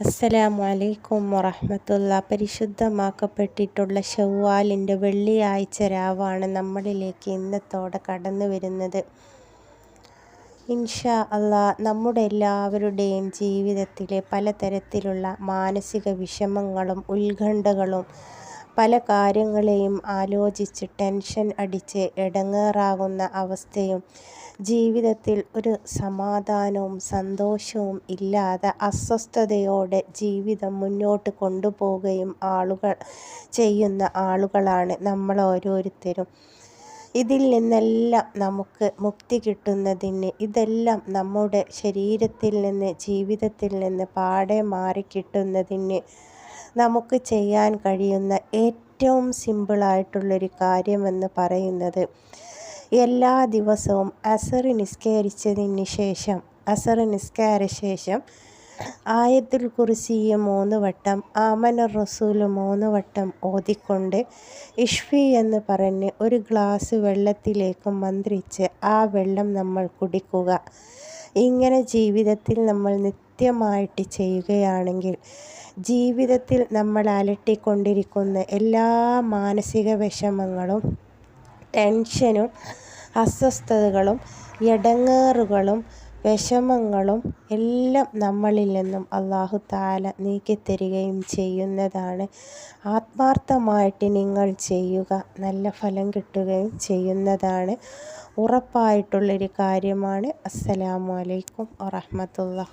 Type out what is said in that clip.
അസ്സലാമു അലൈക്കും വറഹമത്തുള്ള. പരിശുദ്ധമാക്കപ്പെട്ടിട്ടുള്ള ഷവ്വാലിന്റെ വെള്ളിയാഴ്ച രാവാണ് നമ്മളിലേക്ക് ഇന്നത്തോടെ കടന്നു വരുന്നത്. ഇൻഷാ അള്ളാ നമ്മുടെ എല്ലാവരുടെയും ജീവിതത്തിലെ പലതരത്തിലുള്ള മാനസിക വിഷമങ്ങളും ഉത്കണ്ഠകളും പല കാര്യങ്ങളെയും ആലോചിച്ച് ടെൻഷൻ അടിച്ച് ഇടങ്ങേറാകുന്ന അവസ്ഥയും ജീവിതത്തിൽ ഒരു സമാധാനവും സന്തോഷവും ഇല്ലാതെ അസ്വസ്ഥതയോടെ ജീവിതം മുന്നോട്ട് കൊണ്ടുപോവുകയും ആളുകൾ ചെയ്യുന്ന ആളുകളാണ് നമ്മൾ ഓരോരുത്തരും. ഇതിൽ നിന്നെല്ലാം നമുക്ക് മുക്തി കിട്ടുന്നതിന് ഇതെല്ലാം നമ്മുടെ ശരീരത്തിൽ നിന്ന് ജീവിതത്തിൽ നിന്ന് പാടെ മാറിക്കിട്ടുന്നതിന് നമുക്ക് ചെയ്യാൻ കഴിയുന്ന ഏറ്റവും സിമ്പിളായിട്ടുള്ളൊരു കാര്യമെന്ന് പറയുന്നത് എല്ലാ ദിവസവും അസർ നിസ്കരിച്ചതിന് ശേഷം അസർ നിസ്കാര ശേഷം ആയത്തുൽ കുറിസിയെ മൂന്ന് വട്ടം ആമന റസൂൽ മൂന്ന് വട്ടം ഓതിക്കൊണ്ട് ഇഷ്ഫി എന്ന് പറഞ്ഞ് ഒരു ഗ്ലാസ് വെള്ളത്തിലേക്ക് മന്ത്രിച്ച് ആ വെള്ളം നമ്മൾ കുടിക്കുക. ഇങ്ങനെ ജീവിതത്തിൽ നമ്മൾ നിത്യമായിട്ട് ചെയ്യുകയാണെങ്കിൽ ജീവിതത്തിൽ നമ്മൾ അലട്ടിക്കൊണ്ടിരിക്കുന്ന എല്ലാ മാനസിക വിഷമങ്ങളും ടെൻഷനും അസ്വസ്ഥതകളും എടങ്ങേറുകളും വിഷമങ്ങളും എല്ലാം നമ്മളിൽ നിന്നും അള്ളാഹു താല നീക്കിത്തരികയും ചെയ്യുന്നതാണ്. ആത്മാർത്ഥമായിട്ട് നിങ്ങൾ ചെയ്യുക നല്ല ഫലം കിട്ടുകയും ചെയ്യുന്നതാണ്. ഉറപ്പായിട്ടുള്ളൊരു കാര്യമാണ്. അസ്സലാമലൈക്കും വറഹമത്തുള്ള